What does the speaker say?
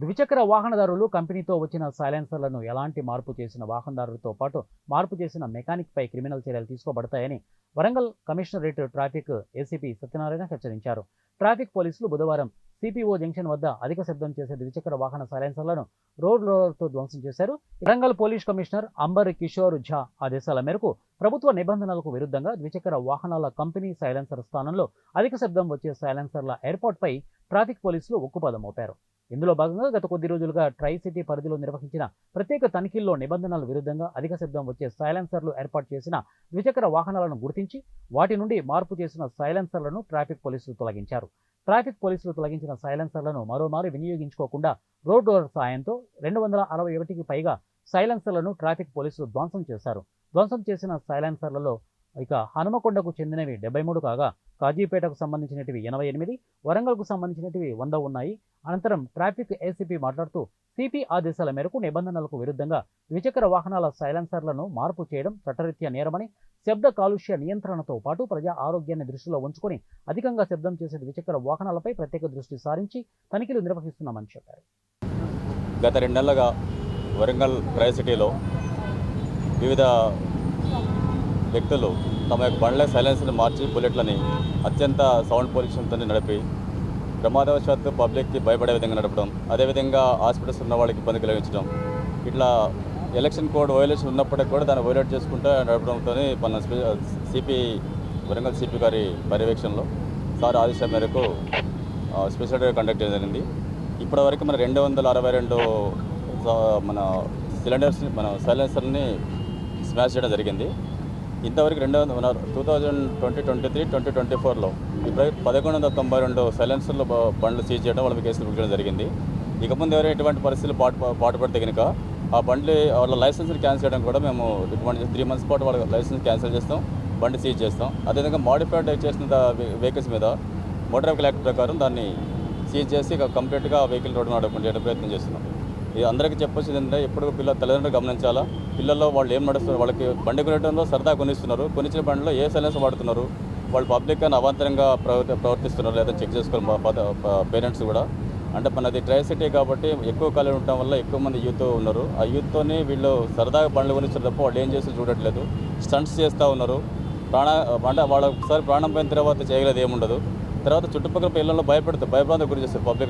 ద్విచక్ర వాహనదారులు కంపెనీతో వచ్చిన సైలెన్సర్లను ఎలాంటి మార్పు చేసిన వాహనదారులతో పాటు మార్పు చేసిన మెకానిక్పై క్రిమినల్ చర్యలు తీసుకోబడతాయని Warangal commissionerate traffic ACP Satyanarayana హెచ్చరించారు. ట్రాఫిక్ పోలీసులు బుధవారం సిపిఓ జంక్షన్ వద్ద అధిక శబ్దం చేసే ద్విచక్ర వాహన సైలెన్సర్లను రోడ్ రోలర్తో ధ్వంసం చేశారు. వరంగల్ పోలీస్ కమిషనర్ అంబర్ కిషోర్ ఝా ఆదేశాల మేరకు ప్రభుత్వ నిబంధనలకు విరుద్ధంగా ద్విచక్ర వాహనాల కంపెనీ సైలెన్సర్ స్థానంలో అధిక శబ్దం వచ్చే సైలెన్సర్ల ఏర్పాటుపై ట్రాఫిక్ పోలీసులు ఉక్కుపాదం మోపారు. ఇందులో భాగంగా గత కొద్ది రోజులుగా ట్రై సిటీ పరిధిలో నిర్వహించిన ప్రత్యేక తనిఖీల్లో నిబంధనల విరుద్ధంగా అధిక శబ్దం వచ్చే సైలెన్సర్లు ఏర్పాటు చేసిన ద్విచక్ర వాహనాలను గుర్తించి వాటి నుండి మార్పు చేసిన సైలెన్సర్లను ట్రాఫిక్ పోలీసులు తొలగించారు. ట్రాఫిక్ పోలీసులు తొలగించిన సైలెన్సర్లను మరోమారు వినియోగించుకోకుండా రోడ్ రోలర్ సాయంతో రెండు వందల అరవై ఒకటికి పైగా సైలెన్సర్లను ట్రాఫిక్ పోలీసులు ధ్వంసం చేశారు. ధ్వంసం చేసిన సైలెన్సర్లలో ఇక హనుమకొండకు చెందినవి డెబ్బై మూడు కాగా కాజీపేటకు సంబంధించినటివి ఎనభై ఎనిమిది వరంగల్కు సంబంధించినటివి వంద ఉన్నాయి. అనంతరం ట్రాఫిక్ ఏసీపీ మాట్లాడుతూ సిపి ఆదేశాల మేరకు నిబంధనలకు విరుద్ధంగా ద్విచక్ర వాహనాల సైలెన్సర్లను మార్పు చేయడం చట్టరీత్యా నేరమని శబ్ద కాలుష్య నియంత్రణతో పాటు ప్రజా ఆరోగ్యాన్ని దృష్టిలో ఉంచుకొని అధికంగా శబ్దం చేసే ద్విచక్ర వాహనాలపై ప్రత్యేక దృష్టి సారించి తనిఖీలు నిర్వహిస్తున్నామని చెప్పారు. గత రెండు నెలలుగా వరంగల్ ట్రై సిటీలో వివిధ వ్యక్తులు తమ యొక్క బండ్ల సైలెన్స్ని మార్చి బుల్లెట్లని అత్యంత సౌండ్ పొల్యూషన్తో నడిపి ప్రమాదవశాత్తు పబ్లిక్కి భయపడే విధంగా నడపడం అదేవిధంగా హాస్పిటల్స్ ఉన్న వాళ్ళకి ఇబ్బంది కలిగించడం ఇట్లా ఎలక్షన్ కోడ్ వయోలేషన్ ఉన్నప్పటికీ కూడా దాన్ని వైలేట్ చేసుకుంటూ నడపడంతో మన సిపి వరంగల్ సిపి గారి పర్యవేక్షణలో సార్ ఆదేశం మేరకు స్పెషల్ డ్రైవ్ కండక్ట్ చేయడం జరిగింది. ఇప్పటివరకు మన రెండు వందల అరవై రెండు స- మన సిలిండర్స్ని మన సైలెన్సర్ని స్మాష్ చేయడం జరిగింది. ఇంతవరకు రెండు వందల two thousand twenty twenty three twenty twenty ఫోర్లో ఇప్పుడు పదకొండు వందల తొంభై రెండు సైలెన్సర్లు బండ్లు సీజ్ చేయడం వాళ్ళకి కేసులు బుక్ చేయడం జరిగింది. ఇక ముందు ఎవరైనా ఎటువంటి పరిస్థితులు పాటు పాటుపడితే కనుక ఆ బండ్లు వాళ్ళ లైసెన్స్ని క్యాన్సిల్ చేయడం కూడా మేము రికమెండ్ చేసి త్రీ మంత్స్ పాటు వాళ్ళ లైసెన్స్ క్యాన్సిల్ చేస్తాం బండి సీజ్ చేస్తాం. అదేవిధంగా మాడిఫైడ్ చేసిన వెహికల్స్ మీద మోటార్ వెహికల్ యాక్ట్ ప్రకారం దాన్ని సీజ్ చేసి కంప్లీట్గా వెహికల్ రోడ్డు నడకుండా చేయడం ప్రయత్నం చేస్తున్నాం. ఇది అందరికీ చెప్పొచ్చేది ఏంటంటే ఎప్పుడు పిల్లల తల్లిదండ్రులు గమనించాలా? పిల్లల్లో వాళ్ళు ఏం నడుస్తున్నారు? వాళ్ళకి బండి కొనడంలో సరదా కొనిస్తున్నారు. కొనిచ్చిన బండిలో ఏ సైలెన్స్ వాడుతున్నారు? వాళ్ళు పబ్లిక్ అని అవాంతరంగా ప్రవర్తి ప్రవర్తిస్తున్నారు లేదా చెక్ చేసుకోవాలి పేరెంట్స్ కూడా. అంటే మనది ట్రై సిటీ కాబట్టి ఎక్కువ కాలం ఉండటం వల్ల ఎక్కువ మంది యూత్ ఉన్నారు. ఆ యూత్తోని వీళ్ళు సరదాగా బండ్లు కొనిస్తారు తప్ప వాళ్ళు ఏం చేసి చూడట్లేదు. స్టంట్స్ చేస్తూ ఉన్నారు. ప్రాణ అంటే వాళ్ళ ఒకసారి ప్రాణం పోయిన తర్వాత చేయలేదు ఏముండదు. తర్వాత చుట్టుపక్కల పిల్లల్లో భయపెడతారు భయభ్రాంతి గురి చేస్తారు పబ్లిక్